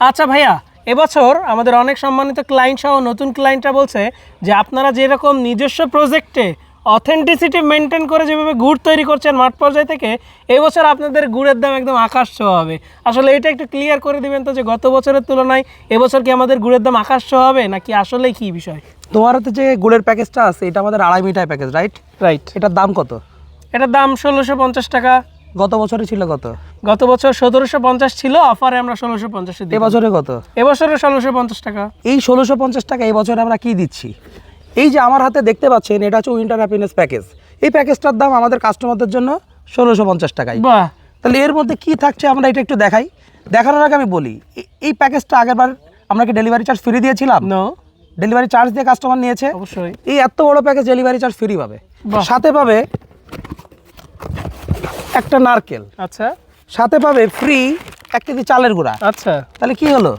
আচ্ছা ভাইয়া এবছর আমাদের অনেক সম্মানিত ক্লায়েন্ট সহ নতুন ক্লায়েন্টরা বলছে যে আপনারা যেরকম নিজস্ব প্রজেক্টে অথেন্টিসিটি মেনটেন করে যেভাবে গুড় তৈরি করছেন মাঠ পর্যায় থেকে এবছর আপনাদের গুড়ের দাম একদম আকাশ ছোঁয়া হবে। আসলে এটা একটু ক্লিয়ার করে দিবেন তো যে গত বছরের তুলনায় এবছর কি আমাদের গুড়ের দাম আকাশ ছোঁয়া হবে নাকি আসলেই কি বিষয়? তোমার হাতে যে গুড়ের প্যাকেজটা আছে এটা আমাদের আড়াই মিটার প্যাকেজ রাইট রাইট এটার দাম কত? এটার দাম ষোলোশো পঞ্চাশ টাকা। গত বছরে ছিল কত? গত বছর সতেরোশো পঞ্চাশ ছিল অফারে আমরা ষোলোশো পঞ্চাশ এবছরে কত? এবছরে ষোলোশো পঞ্চাশ টাকা। এই ষোলোশো পঞ্চাশ টাকা এই বছরে আমরা কি দিচ্ছি? এই যে আমার হাতে দেখতে পাচ্ছেন এটা হচ্ছে উইন্টার হ্যাপিনেস প্যাকেজ। এই প্যাকেজটার দাম আমাদের কাস্টমারদের জন্য ষোলোশো পঞ্চাশ টাকায়। বাহ। তাহলে এর মধ্যে কি থাকছে আমরা এটা একটু দেখাই। দেখানোর আগে আমি বলি এই প্যাকেজটা আগেরবার আমরা কি ডেলিভারি চার্জ ফ্রি দিয়েছিলাম? নো ডেলিভারি চার্জ দিয়ে কাস্টমার নিয়েছে। অবশ্যই। এই এত বড় প্যাকেজ ডেলিভারি চার্জ ফ্রি পাবে। সাথে পাবে একটা নারকেল। আচ্ছা। সাথে পাবে ফ্রি এক কেজি চালের গুঁড়া। আচ্ছা। তাহলে কি হলো?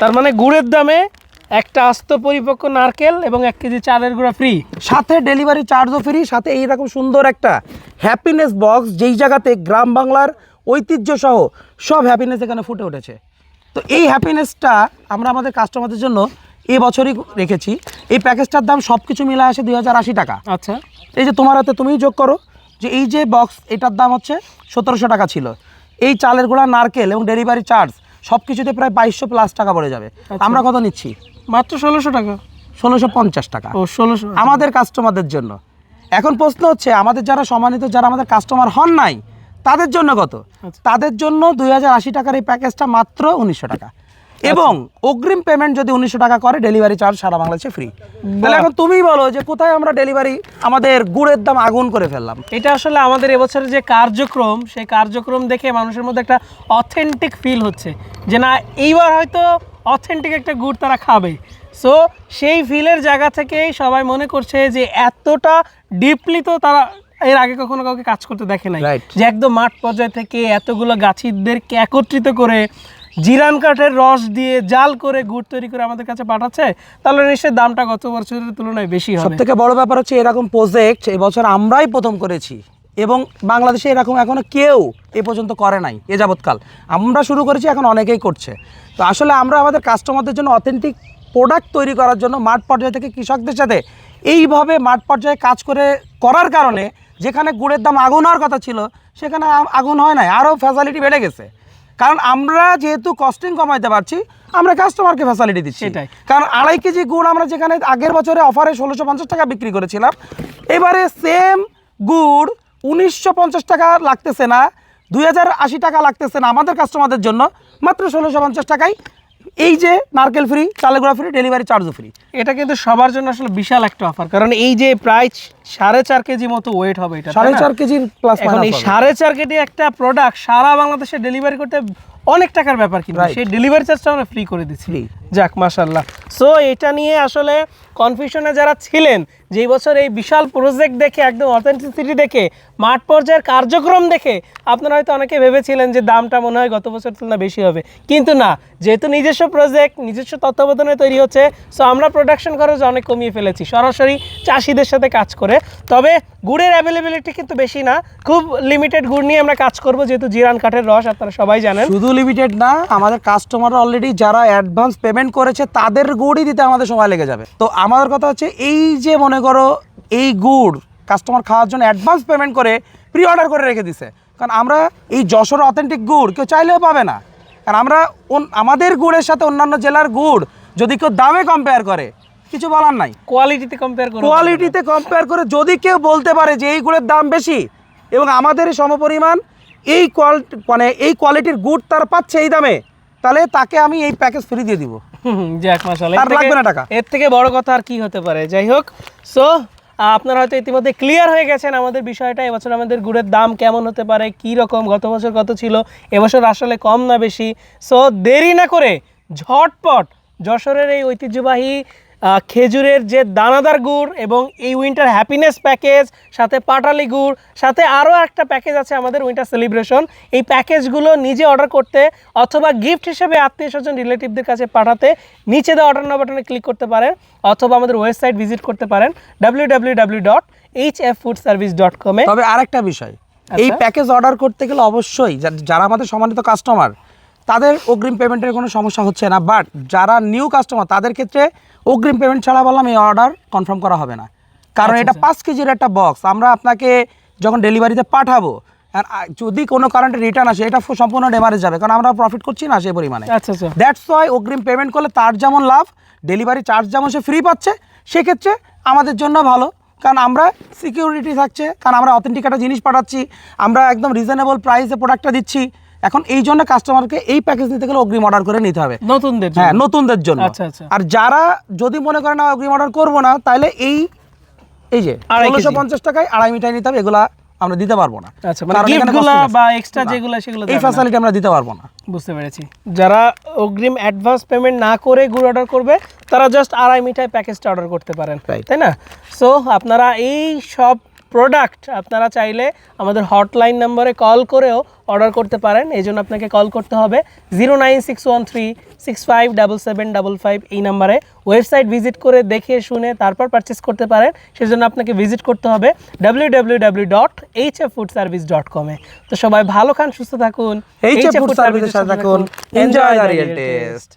তার মানে গুড়ের দামে একটা আস্ত পরিপক্ক নারকেল এবং এক কেজি চালের গুঁড়া ফ্রি সাথে ডেলিভারি চার্জও ফ্রি সাথে এইরকম সুন্দর একটা হ্যাপিনেস বক্স যেই জায়গাতে গ্রাম বাংলার ঐতিহ্য সহ সব হ্যাপিনেস এখানে ফুটে উঠেছে। তো এই হ্যাপিনেসটা আমরা আমাদের কাস্টমারদের জন্য এই বছরই রেখেছি। এই প্যাকেজটার দাম সব কিছু মিলে আসে দুই হাজার আশি টাকা। আচ্ছা। এই যে তোমার হাতে তুমিই যোগ করো। যে এই যে বক্স এটার দাম হচ্ছে সতেরোশো টাকা ছিল। এই চালের গোড়া নারকেল এবং ডেলিভারি চার্জ সব কিছুতে প্রায় বাইশশো প্লাস টাকা পড়ে যাবে। আমরা কত নিচ্ছি? মাত্র ষোলোশো টাকা। ষোলোশো পঞ্চাশ টাকা। ও ষোলোশো। আমাদের কাস্টমারদের জন্য। এখন প্রশ্ন হচ্ছে আমাদের যারা সম্মানিত যারা আমাদের কাস্টমার হন নাই তাদের জন্য কত? আচ্ছা। তাদের জন্য দুই হাজার আশি টাকার এই প্যাকেজটা মাত্র উনিশশো টাকা। এবং অগ্রিম পেমেন্ট যদি উনিশশো টাকা করে ডেলিভারি চার্জ সারা বাংলাদেশে ফ্রি তাহলে এখন তুমিই বলো যে কোথায় আমরা ডেলিভারি আমাদের গুড়ের দাম আগুন করে ফেললাম? এটা আসলে আমাদের এবছরের যে কার্যক্রম সেই কার্যক্রম দেখে মানুষের মধ্যে একটা অথেন্টিক ফিল হচ্ছে। যে না এইবার হয়তো অথেন্টিক একটা গুড় তারা খাবে। সো সেই ফিলের জায়গা থেকেই সবাই মনে করছে যে এতটা ডিপলি তো তারা এর আগে কখনো কাউকে কাজ করতে দেখে নাই। যে একদম মাঠ পর্যায় থেকে এতগুলো গাছিদেরকে একত্রিত করে জিরান কাঠের রস দিয়ে জাল করে গুড় তৈরি করে আমাদের কাছে পাঠাচ্ছে, তাহলে নিশ্চয়ই দামটা গত বছরের তুলনায় বেশি হবে। থেকে বড় ব্যাপার হচ্ছে এরকম প্রজেক্ট এবছর আমরাই প্রথম করেছি এবং বাংলাদেশে এরকম এখনও কেউ এ পর্যন্ত করে নাই, এ যাবৎকাল। আমরা শুরু করেছি, এখন অনেকেই করছে। তো আসলে আমরা আমাদের কাস্টমারদের জন্য অথেন্টিক প্রোডাক্ট তৈরি করার জন্য মাঠ পর্যায় থেকে কৃষকদের সাথে এইভাবে মাঠ পর্যায়ে কাজ করে, করার কারণে যেখানে গুড়ের দাম আগুন হওয়ার কথা ছিল, সেখানে আগুন হয় নাই, আরও ফ্যাসিলিটি বেড়ে গেছে। কারণ আমরা যেহেতু কস্টিং কমাইতে পারছি আমরা কাস্টমারকে ফ্যাসিলিটি দিচ্ছি সেটাই। কারণ আড়াই কেজি গুড় আমরা যেখানে আগের বছরে অফারে ষোলোশো পঞ্চাশ টাকা বিক্রি করেছিলাম এবারে সেম গুড় উনিশশো পঞ্চাশ টাকা লাগতেছে না দুই হাজার আশি টাকা লাগতেছে না আমাদের কাস্টমারদের জন্য মাত্র ষোলোশো পঞ্চাশ টাকায় এই যে নারকেল ফ্রি চালেগুড়া ফ্রি ডেলিভারি চার্জও ফ্রি এটা কিন্তু সবার জন্য আসলে বিশাল একটা অফার কারণ এই যে প্রাইস সাড়ে চার কেজি মতো ওয়েট হবে এটা সাড়ে চার কেজির প্লাস এখন এই সাড়ে চার কেজি একটা প্রোডাক্ট সারা বাংলাদেশে ডেলিভারি করতে অনেক টাকার ব্যাপার কিন্তু সেই ডেলিভারি চার্জটা আমরা ফ্রি করে দিচ্ছি। যাক মাসাল্লাহ সো এটা নিয়ে আসলে কনফিউশনে যারা ছিলেন যে বছর এই বিশাল প্রজেক্ট দেখে, একদম অথেন্টিসিটি দেখে, মাঠ পর্যায়ের কার্যক্রম দেখে, আপনারা হয়তো অনেকে ভেবেছিলেন যে দামটা মনে হয় গত বছর তুলনায় বেশি হবে। কিন্তু না, যেহেতু নিজস্ব প্রজেক্ট নিজস্ব তত্ত্বাবধানে তৈরি হচ্ছে সো আমরা প্রোডাকশন খরচ অনেক কমিয়ে ফেলেছি। সরাসরি চাষিদের সাথে কাজ করে। তবে গুড়ের অ্যাভেলেবিলিটি কিন্তু বেশি না, খুব লিমিটেড গুড় নিয়ে আমরা কাজ করব, যেহেতু জিরান কাঠের রস, আপনারা সবাই জানেন। শুধু লিমিটেড না, আমাদের কাস্টমার অলরেডি যারা অ্যাডভান্স পেমেন্ট করেছে, তাদের গুড়ই দিতে আমাদের সময় লেগে যাবে। তো আমাদের কথা হচ্ছে, এই যে মনে করো এই গুড় কাস্টমার খাওয়ার জন্য অ্যাডভান্স পেমেন্ট করে প্রি অর্ডার করে রেখে দিছে। কারণ আমরা এই যশোর অথেন্টিক গুড় কেউ চাইলেও পাবে না। কারণ আমরা আমাদের গুড়ের সাথে অন্যান্য জেলার গুড় যদি কেউ দামে কম্পেয়ার করে কিছু বলার নাই। কোয়ালিটিতে কম্পেয়ার করব কোয়ালিটিতে কম্পেয়ার করে যদি কেউ বলতে পারে যে এই গুড়ের দাম বেশি এবং আমাদের সমপরিমাণ এই কোয়ালিটি মানে এই কোয়ালিটির গুড় তার পাচ্ছে এই দামে তাহলে তাকে আমি এই প্যাকেজ ফ্রি দিয়ে দিব। যাক মাশাআল্লাহ। আর লাগবে না টাকা। এর থেকে বড় কথা আর কি হতে পারে? যাই হোক সো আপনারা হয়তো ইতিমধ্যে ক্লিয়ার হয়ে গেছেন আমাদের বিষয়টা। এবছর আমাদের গুড়ের দাম কেমন হতে পারে কি রকম গত বছর কত ছিল? এবছর আসলে কম না বেশি। সো দেরি না করে ঝটপট যশোরের এই ঐতিহ্যবাহী খেজুরের যে দানাদার গুড় এবং এই উইন্টার হ্যাপিনেস প্যাকেজ সাথে পাটালি গুড় সাথে আরও একটা প্যাকেজ আছে আমাদের উইন্টার সেলিব্রেশন এই প্যাকেজগুলো নিজে অর্ডার করতে অথবা গিফট হিসেবে আত্মীয় স্বজন রিলেটিভদের কাছে পাঠাতে নিচে দেওয়া অর্ডার নাও বাটনে ক্লিক করতে পারেন অথবা আমাদের ওয়েবসাইট ভিজিট করতে পারেন W W W dot H F food service dot কমে তবে আরেকটা বিষয় এই আচ্ছা। প্যাকেজ অর্ডার করতে গেলে অবশ্যই যারা আমাদের সম্মানিত কাস্টমার তাদের অগ্রিম পেমেন্টের কোনো সমস্যা হচ্ছে না বাট যারা নিউ কাস্টমার তাদের ক্ষেত্রে অগ্রিম পেমেন্ট ছাড়া বললাম এই অর্ডার কনফার্ম করা হবে না। কারণ এটা পাঁচ কেজির একটা বক্স আমরা আপনাকে যখন ডেলিভারিতে পাঠাবো যদি কোনো কারণে রিটার্ন আসে এটা সম্পূর্ণ ডেমারেজ যাবে কারণ আমরা প্রফিট করছি না সেই পরিমাণে। আচ্ছা আচ্ছা। দ্যাটস ওয়াই অগ্রিম পেমেন্ট করলে তার যেমন লাভ ডেলিভারি চার্জ যেমন সে ফ্রি পাচ্ছে সেক্ষেত্রে আমাদের জন্য ভালো। কারণ আমরা সিকিউরিটি থাকছে কারণ আমরা অথেন্টিক একটা জিনিস পাঠাচ্ছি আমরা একদম রিজনেবল প্রাইসে প্রোডাক্টটা দিচ্ছি। এখন এই জন্য কাস্টমারকে এই প্যাকেজ নিতে গেলে অগ্রিম অর্ডার করে নিতে হবে। নতুনদের হ্যাঁ নতুনদের জন্য। আচ্ছা, আচ্ছা। আর যারা যদি মনে করেন না অগ্রিম অর্ডার করব না তাহলে এই এই যে। ষোলোশো পঞ্চাশ টাকায় আড়াই মিঠাই নিতে হবে এগুলা আমরা দিতে পারব না। আচ্ছা মানে। বা এক্সট্রা যেগুলো সেগুলো এই ফ্যাসিলিটি আমরা দিতে পারব না। বুঝতে পেরেছি। যারা অগ্রিম অ্যাডভান্স পেমেন্ট না করে গুড় অর্ডার করবে তারা জাস্ট আড়াই মিঠাই প্যাকেজটা অর্ডার করতে পারেন. তাই না? সো আপনারা এই সব প্রোডাক্ট আপনারা চাইলে আমাদের হটলাইন নম্বরে কল করেও অর্ডার করতে পারেন। এই জন্য আপনাকে কল করতে হবে zero nine six one three six five double seven double five এই নাম্বারে ওয়েবসাইট ভিজিট করে দেখে শুনে তারপর পারচেস করতে পারেন। সেজন্য আপনাকে ভিজিট করতে হবে W W W dot H F food service dot কমে তো সবাই ভালো খান সুস্থ থাকুন। এইচ HF ফুড সার্ভিসের সাথে থাকুন। Enjoy the real test